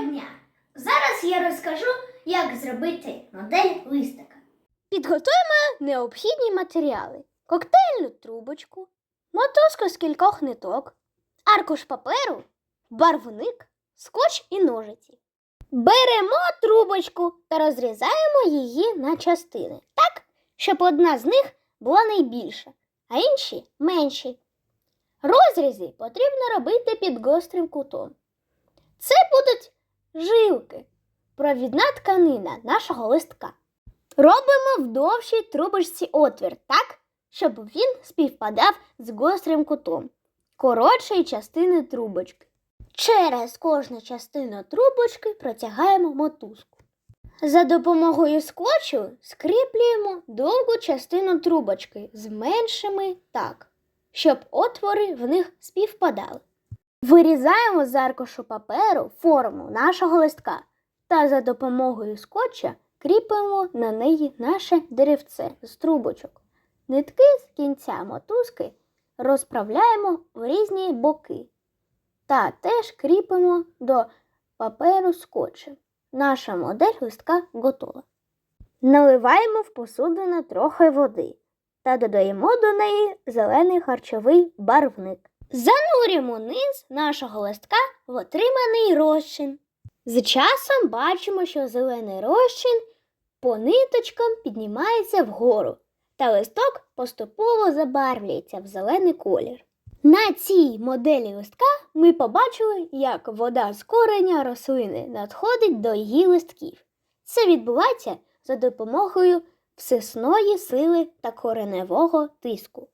дня! Зараз я розкажу, як зробити модель листика. Підготуємо необхідні матеріали: коктейльну трубочку, мотузку з кількох ниток, аркуш паперу, барвник, скотч і ножиці. Беремо трубочку та розрізаємо її на частини, так, щоб одна з них була найбільша, а інші менші. Розрізи потрібно робити під гострим кутом. Це будуть жилки, провідна тканина нашого листка. Робимо в довшій трубочці отвір так, щоб він співпадав з гострим кутом коротшої частини трубочки. Через кожну частину трубочки протягаємо мотузку. За допомогою скотчу скріплюємо довгу частину трубочки з меншими так, щоб отвори в них співпадали. Вирізаємо з аркушу паперу форму нашого листка та за допомогою скотча кріпимо на неї наше деревце з трубочок. Нитки з кінця мотузки розправляємо в різні боки та теж кріпимо до паперу скотчем. Наша модель листка готова. Наливаємо в посудину трохи води та додаємо до неї зелений харчовий барвник. Занурюємо низ нашого листка в отриманий розчин. З часом бачимо, що зелений розчин по ниточкам піднімається вгору, та листок поступово забарвлюється в зелений колір. На цій моделі листка ми побачили, як вода з кореня рослини надходить до її листків. Це відбувається за допомогою всесної сили та кореневого тиску.